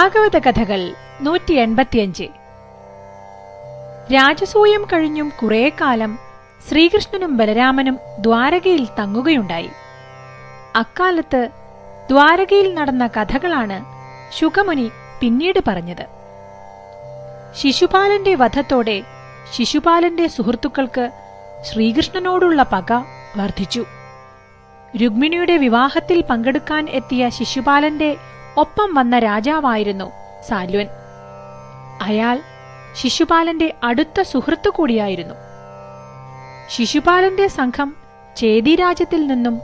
ഭാഗവത കഥകൾ നൂറ്റി എൺപത്തിയഞ്ച് രാജസൂയം കഴിഞ്ഞും കുറേ കാലം ശ്രീകൃഷ്ണനും ബലരാമനും ദ്വാരകയിൽ തങ്ങുകയുണ്ടായി. അക്കാലത്ത് ദ്വാരകയിൽ നടന്ന കഥകളാണ് ശുഖമുനി പിന്നീട് പറഞ്ഞത്. ശിശുപാലന്റെ വധത്തോടെ ശിശുപാലന്റെ സുഹൃത്തുക്കൾക്ക് ശ്രീകൃഷ്ണനോടുള്ള പക വർദ്ധിച്ചു. രുക്മിണിയുടെ വിവാഹത്തിൽ പങ്കെടുക്കാൻ എത്തിയ ശിശുപാലന്റെ ഒപ്പം വന്ന രാജാവായിരുന്നു സാല്വൻ അയാൾ ശിശുപാലന്റെ അടുത്ത സുഹൃത്തു കൂടിയായിരുന്നു. ശിശുപാലന്റെ സംഘം ചേതി രാജ്യത്തിൽ നിന്നും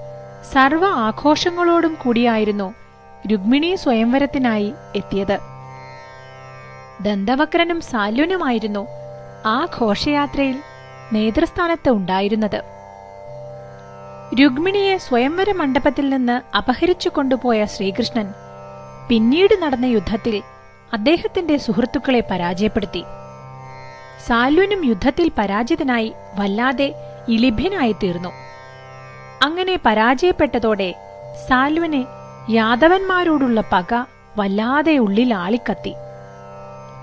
സർവ ആഘോഷങ്ങളോടും കൂടിയായിരുന്നു രുക്മിണി സ്വയംവരത്തിനായി എത്തിയത്. ദന്തവക്രനും സാല്വനുമായിരുന്നു ആ ഘോഷയാത്രയിൽ നേതൃസ്ഥാനത്ത് ഉണ്ടായിരുന്നത്. രുക്മിണിയെ സ്വയംവര മണ്ഡപത്തിൽ നിന്ന് അപഹരിച്ചു കൊണ്ടുപോയ ശ്രീകൃഷ്ണൻ പിന്നീട് നടന്ന യുദ്ധത്തിൽ അദ്ദേഹത്തിന്റെ സുഹൃത്തുക്കളെ പരാജയപ്പെടുത്തി. സാലുനും യുദ്ധത്തിൽ പരാജിതനായി വല്ലാതെ ഇലിഭ്യനായി തീർന്നു. അങ്ങനെ പരാജയപ്പെട്ടതോടെ സാൽവന് യാദവന്മാരോടുള്ള പക വല്ലാതെ ഉള്ളിൽ ആളിക്കത്തി.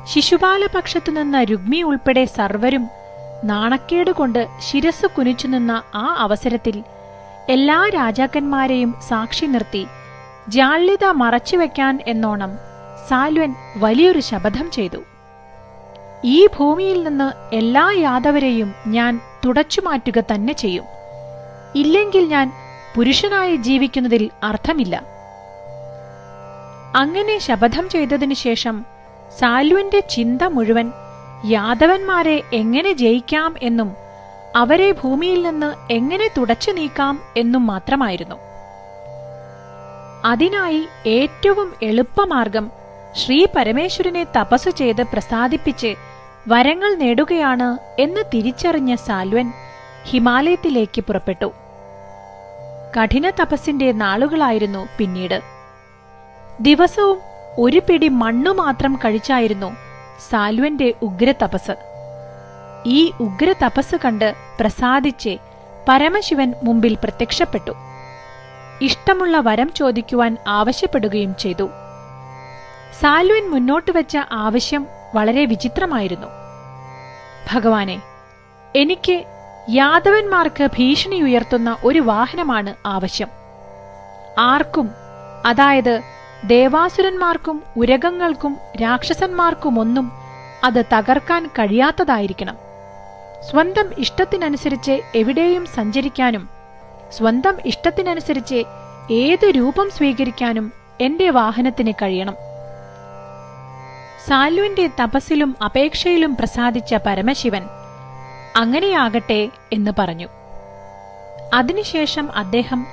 ശിശുപാലപക്ഷത്തു നിന്ന രുഗ്മി ഉൾപ്പെടെ സർവരും നാണക്കേട് കൊണ്ട് ശിരസ് കുനിച്ചു നിന്ന ആ അവസരത്തിൽ എല്ലാ രാജാക്കന്മാരെയും സാക്ഷി നിർത്തി ജാള്യത മറച്ചുവെക്കാൻ എന്നോണം സാൽവൻ വലിയൊരു ശപഥം ചെയ്തു. ഈ ഭൂമിയിൽ നിന്ന് എല്ലാ യാദവരെയും ഞാൻ തുടച്ചു മാറ്റുക തന്നെ ചെയ്യും. ഇല്ലെങ്കിൽ ഞാൻ പുരുഷനായി ജീവിക്കുന്നതിൽ അർത്ഥമില്ല. അങ്ങനെ ശപഥം ചെയ്തതിനു ശേഷം സാൽവന്റെ ചിന്ത മുഴുവൻ യാദവന്മാരെ എങ്ങനെ ജയിക്കാം എന്നും അവരെ ഭൂമിയിൽ നിന്ന് എങ്ങനെ തുടച്ചു നീക്കാം എന്നും മാത്രമായിരുന്നു. അതിനായി ഏറ്റവും എളുപ്പമാർഗം ശ്രീ പരമേശ്വരനെ തപസ്സു ചെയ്ത് പ്രസാദിപ്പിച്ച് വരങ്ങൾ നേടുകയാണ് എന്ന് തിരിച്ചറിഞ്ഞ സാൽവൻ ഹിമാലയത്തിലേക്ക് പുറപ്പെട്ടു. കഠിന തപസ്സിന്റെ നാളുകളായിരുന്നു പിന്നീട്. ദിവസവും ഒരു പിടി മണ്ണു മാത്രം കഴിച്ചായിരുന്നു സാൽവന്റെ ഉഗ്ര തപസ് ഈ ഉഗ്ര തപസ് കണ്ട് പ്രസാദിച്ച് പരമശിവൻ മുമ്പിൽ പ്രത്യക്ഷപ്പെട്ടു. ഇഷ്ടമുള്ള വരം ചോദിക്കുവാൻ ആവശ്യപ്പെടുകയും ചെയ്തു. സാൽവിൻ മുന്നോട്ട് വെച്ച ആവശ്യം വളരെ വിചിത്രമായിരുന്നു. ഭഗവാനെ എനിക്ക് യാദവന്മാർക്ക് ഭീഷണി ഉയർത്തുന്ന ഒരു വാഹനമാണ് ആവശ്യം. ആർക്കും അതായത് ദേവാസുരന്മാർക്കും ഉരകങ്ങൾക്കും രാക്ഷസന്മാർക്കുമൊന്നും അത് തകർക്കാൻ കഴിയാത്തതായിരിക്കണം. സ്വന്തം ഇഷ്ടത്തിനനുസരിച്ച് എവിടെയും സഞ്ചരിക്കാനും സ്വന്തം ഇഷ്ടത്തിനനുസരിച്ച് ഏത് രൂപം സ്വീകരിക്കാനും എന്റെ വാഹനത്തിന് കഴിയണം. സാലുവിന്റെ തപസ്സിലും അപേക്ഷയിലും പ്രസാദിച്ച പരമശിവൻ അങ്ങനെയാകട്ടെ എന്ന് പറഞ്ഞു. അതിനുശേഷം അദ്ദേഹം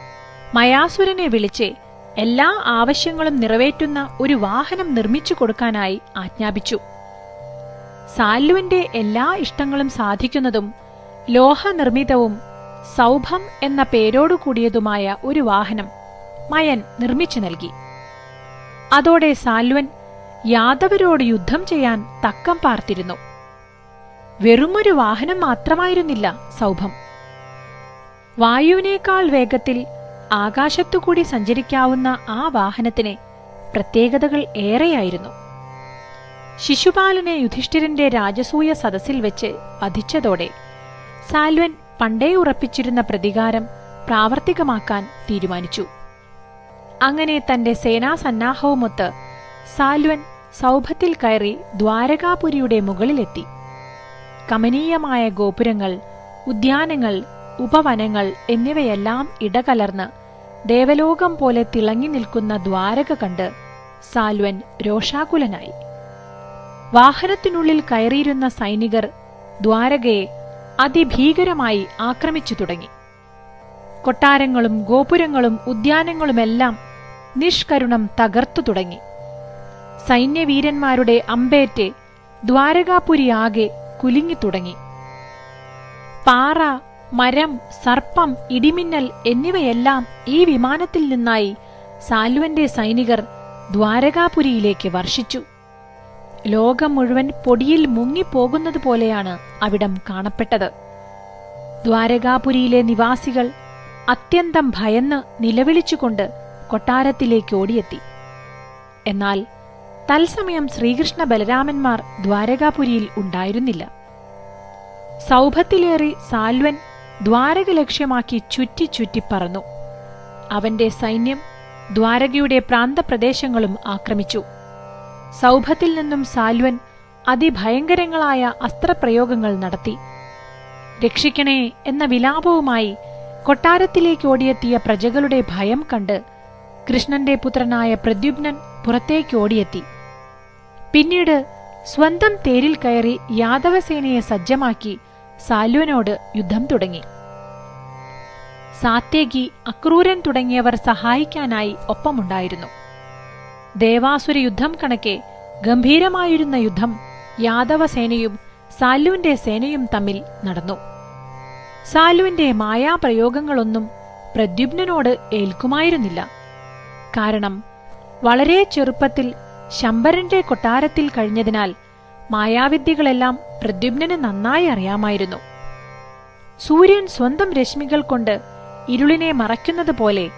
മയാസുരനെ വിളിച്ച് എല്ലാ ആവശ്യങ്ങളും നിറവേറ്റുന്ന ഒരു വാഹനം നിർമ്മിച്ചു കൊടുക്കാനായി ആജ്ഞാപിച്ചു. സാലുവിന്റെ എല്ലാ ഇഷ്ടങ്ങളും സാധിക്കുന്നതും ലോഹനിർമ്മിതവും സൗഭം എന്ന പേരോടു കൂടിയതുമായ ഒരു വാഹനം മയൻ നിർമ്മിച്ചു നൽകി. അതോടെ സാൽവൻ യാദവരോട് യുദ്ധം ചെയ്യാൻ തക്കം പാർത്തിരുന്നു. വെറുമൊരു വാഹനം മാത്രമായിരുന്നില്ല സൗഭം. വായുവിനേക്കാൾ വേഗത്തിൽ ആകാശത്തുകൂടി സഞ്ചരിക്കാവുന്ന ആ വാഹനത്തിന് പ്രത്യേകതകൾ ഏറെയായിരുന്നു. ശിശുപാലനെ യുധിഷ്ഠിരന്റെ രാജസൂയ സദസ്സിൽ വെച്ച് വധിച്ചതോടെ സാൽവൻ പണ്ടേ ഉറപ്പിച്ചിരുന്ന പ്രതികാരം പ്രാവർത്തികമാക്കാൻ തീരുമാനിച്ചു. അങ്ങനെ തന്റെ സേനാസന്നാഹവുമൊത്ത് സാൽവൻ സൗഭത്തിൽ കയറി ദ്വാരകാപുരിയുടെ മുകളിലെത്തി. കമനീയമായ ഗോപുരങ്ങൾ ഉദ്യാനങ്ങൾ ഉപവനങ്ങൾ എന്നിവയെല്ലാം ഇടകലർന്ന് ദേവലോകം പോലെ തിളങ്ങി നിൽക്കുന്ന ദ്വാരക കണ്ട് സാൽവൻ രോഷാകുലനായി. വാഹനത്തിനുള്ളിൽ കയറിയിരുന്ന സൈനികർ ദ്വാരകയെ അതിഭീകരമായി ആക്രമിച്ചു തുടങ്ങി. കൊട്ടാരങ്ങളും ഗോപുരങ്ങളും ഉദ്യാനങ്ങളുമെല്ലാം നിഷ്കരുണം തകർത്തു തുടങ്ങി. സൈന്യവീരന്മാരുടെ അമ്പേറ്റ് ദ്വാരകാപുരി ആകെ കുലുങ്ങിത്തുടങ്ങി പാറ മരം സർപ്പം ഇടിമിന്നൽ എന്നിവയെല്ലാം ഈ വിമാനത്തിൽ നിന്നായി സാൽവന്റെ സൈനികർ ദ്വാരകാപുരിയിലേക്ക് വർഷിച്ചു. ലോകം മുഴുവൻ പൊടിയിൽ മുങ്ങിപ്പോകുന്നത് പോലെയാണ് അവിടം കാണപ്പെട്ടത്. ദ്വാരകാപുരിയിലെ നിവാസികൾ അത്യന്തം ഭയന്ന് നിലവിളിച്ചുകൊണ്ട് കൊട്ടാരത്തിലേക്ക് ഓടിയെത്തി. എന്നാൽ തത്സമയം ശ്രീകൃഷ്ണ ബലരാമന്മാർ ദ്വാരകാപുരിയിൽ ഉണ്ടായിരുന്നില്ല. സൗഭത്തിലേറി സാൽവൻ ദ്വാരക ലക്ഷ്യമാക്കി ചുറ്റി ചുറ്റി പറന്നു. അവന്റെ സൈന്യം ദ്വാരകയുടെ പ്രാന്തപ്രദേശങ്ങളും ആക്രമിച്ചു. സൗഭത്തിൽ നിന്നും സാൽവൻ അതിഭയങ്കരങ്ങളായ അസ്ത്രപ്രയോഗങ്ങൾ നടത്തി. രക്ഷിക്കണേ എന്ന വിലാപവുമായി കൊട്ടാരത്തിലേക്ക് ഓടിയെത്തിയ പ്രജകളുടെ ഭയം കണ്ട് കൃഷ്ണന്റെ പുത്രനായ പ്രദ്യുപ്നൻ പുറത്തേക്ക് ഓടിയെത്തി. പിന്നീട് സ്വന്തം തേരിൽ കയറി യാദവസേനയെ സജ്ജമാക്കി സാൽവനോട് യുദ്ധം തുടങ്ങി. സാത്യകി അക്രൂരൻ തുടങ്ങിയവർ സഹായിക്കാനായി ഒപ്പമുണ്ടായിരുന്നു. ദേവാസുര യുദ്ധം കണക്കെ ഗംഭീരമായിരുന്ന യുദ്ധം യാദവ സേനയും സാലുവിന്റെ സേനയും തമ്മിൽ നടന്നു. സാലുവിന്റെ മായാപ്രയോഗങ്ങളൊന്നും പ്രദ്യുപ്നോട് ഏൽക്കുമായിരുന്നില്ല. കാരണം വളരെ ചെറുപ്പത്തിൽ ശമ്പരന്റെ കൊട്ടാരത്തിൽ കഴിഞ്ഞതിനാൽ മായാവിദ്യകളെല്ലാം പ്രദ്യുപ്നന് നന്നായി അറിയാമായിരുന്നു. സൂര്യൻ സ്വന്തം രശ്മികൾ കൊണ്ട് ഇരുളിനെ മറയ്ക്കുന്നത് പോലെ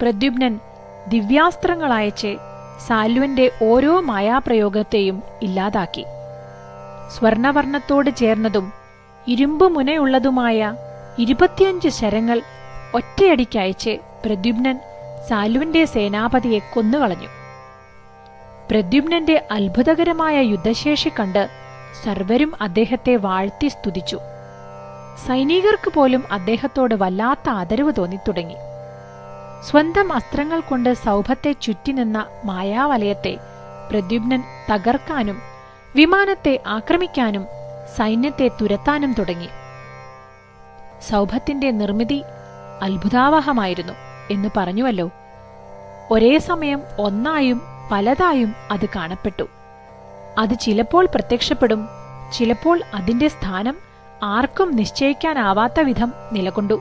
പ്രദ്യുപ്നൻ ദിവ്യാസ്ത്രങ്ങളയച്ച് സാലുവിന്റെ ഓരോ മായാപ്രയോഗത്തെയും ഇല്ലാതാക്കി. സ്വർണവർണത്തോട് ചേർന്നതും ഇരുമ്പു മുനയുള്ളതുമായ ഇരുപത്തിയഞ്ച് ശരങ്ങൾ ഒറ്റയടിക്കയച്ച് പ്രദ്യുപ്നൻ സാലുവിന്റെ സേനാപതിയെ കൊന്നുകളഞ്ഞു. പ്രദ്യുപ്നന്റെ അത്ഭുതകരമായ യുദ്ധശേഷി കണ്ട് സർവരും അദ്ദേഹത്തെ വാഴ്ത്തി സ്തുതിച്ചു. സൈനികർക്ക് പോലും അദ്ദേഹത്തോട് വല്ലാത്ത ആദരവ് തോന്നിത്തുടങ്ങി. സ്വന്തം അസ്ത്രങ്ങൾ കൊണ്ട് സൗഭത്തെ ചുറ്റിനിന്ന മായാവലയത്തെ പ്രദ്യുപ്നൻ തകർക്കാനും വിമാനത്തെ ആക്രമിക്കാനും സൈന്യത്തെ തുരത്താനും തുടങ്ങി. സൗഭത്തിന്റെ നിർമ്മിതി അത്ഭുതാവഹമായിരുന്നു എന്ന് പറഞ്ഞുവല്ലോ. ഒരേ സമയം ഒന്നായും പലതായും അത് കാണപ്പെട്ടു. അത് ചിലപ്പോൾ പ്രത്യക്ഷപ്പെടും ചിലപ്പോൾ അതിന്റെ സ്ഥാനം ആർക്കും നിശ്ചയിക്കാനാവാത്ത വിധം നിലകൊണ്ടു.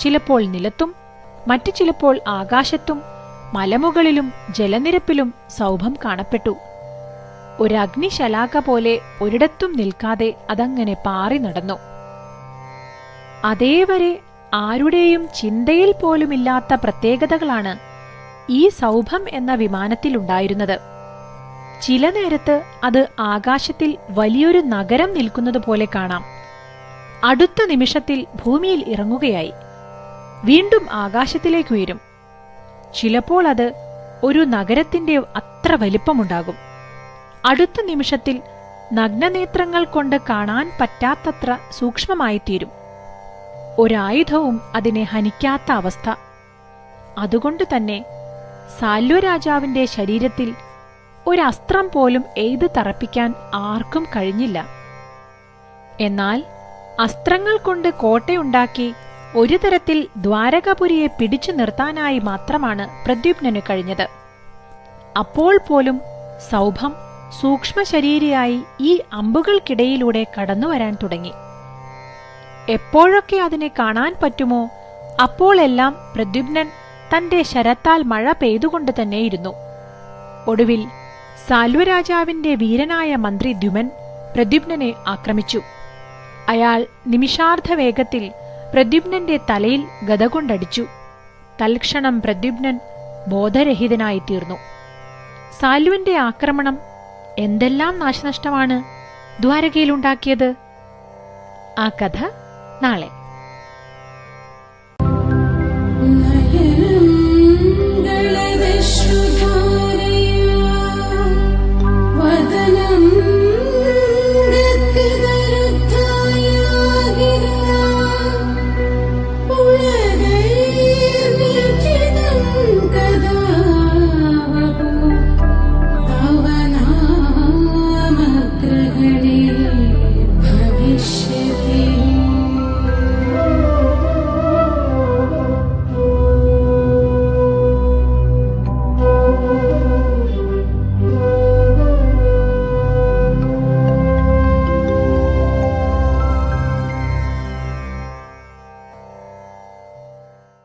ചിലപ്പോൾ നിലത്തും മറ്റു ചിലപ്പോൾ ആകാശത്തും മലമുകളിലും ജലനിരപ്പിലും സൗഭം കാണപ്പെട്ടു. ഒരു അഗ്നിശലാക പോലെ ഒരിടത്തും നിൽക്കാതെ അതങ്ങനെ പാറി നടന്നു. അതേവരെ ആരുടെയും ചിന്തയിൽ പോലുമില്ലാത്ത പ്രത്യേകതകളാണ് ഈ സൗഭം എന്ന വിമാനത്തിലുണ്ടായിരുന്നത്. ചില നേരത്ത് അത് ആകാശത്തിൽ വലിയൊരു നഗരം നിൽക്കുന്നത് പോലെ കാണാം. അടുത്ത നിമിഷത്തിൽ ഭൂമിയിൽ ഇറങ്ങുകയായി. വീണ്ടും ആകാശത്തിലേക്ക് ഉയരും. ചിലപ്പോൾ അത് ഒരു നഗരത്തിന്റെ അത്ര വലിപ്പമുണ്ടാകും. അടുത്ത നിമിഷത്തിൽ നഗ്നനേത്രങ്ങൾ കൊണ്ട് കാണാൻ പറ്റാത്തത്ര സൂക്ഷ്മമായിത്തീരും. ഒരായുധവും അതിനെ ഹനിക്കാത്ത അവസ്ഥ. അതുകൊണ്ട് തന്നെ സാല്വരാജാവിന്റെ ശരീരത്തിൽ ഒരസ്ത്രം പോലും എയ്ത് തറപ്പിക്കാൻ ആർക്കും കഴിഞ്ഞില്ല. എന്നാൽ അസ്ത്രങ്ങൾ കൊണ്ട് കോട്ടയുണ്ടാക്കി ഒരു തരത്തിൽ ദ്വാരകപുരിയെ പിടിച്ചു നിർത്താനായി മാത്രമാണ് പ്രദ്യുപ്നു കഴിഞ്ഞത്. അപ്പോൾ പോലും സൗഭം സൂക്ഷ്മശരീരിയായി ഈ അമ്പുകൾക്കിടയിലൂടെ കടന്നു വരാൻ തുടങ്ങി. എപ്പോഴൊക്കെ അതിനെ കാണാൻ പറ്റുമോ അപ്പോഴെല്ലാം പ്രദ്യുപ്നൻ തന്റെ ശരത്താൽ മഴ പെയ്തുകൊണ്ട് തന്നെയിരുന്നു. ഒടുവിൽ സാൽവരാജാവിന്റെ വീരനായ മന്ത്രി ദ്യുമൻ പ്രദ്യുപ്നനെ ആക്രമിച്ചു. അയാൾ നിമിഷാർദ്ധ വേഗത്തിൽ പ്രദ്യുപ്നന്റെ തലയിൽ ഗത കൊണ്ടടിച്ചു. തൽക്ഷണം പ്രദ്യുപ്നൻ ബോധരഹിതനായി തീർന്നു സാലുവിന്റെ ആക്രമണം എന്തെല്ലാം നാശനഷ്ടമാണ് ദ്വാരകയിലുണ്ടാക്കിയത്? ആ കഥ നാളെ.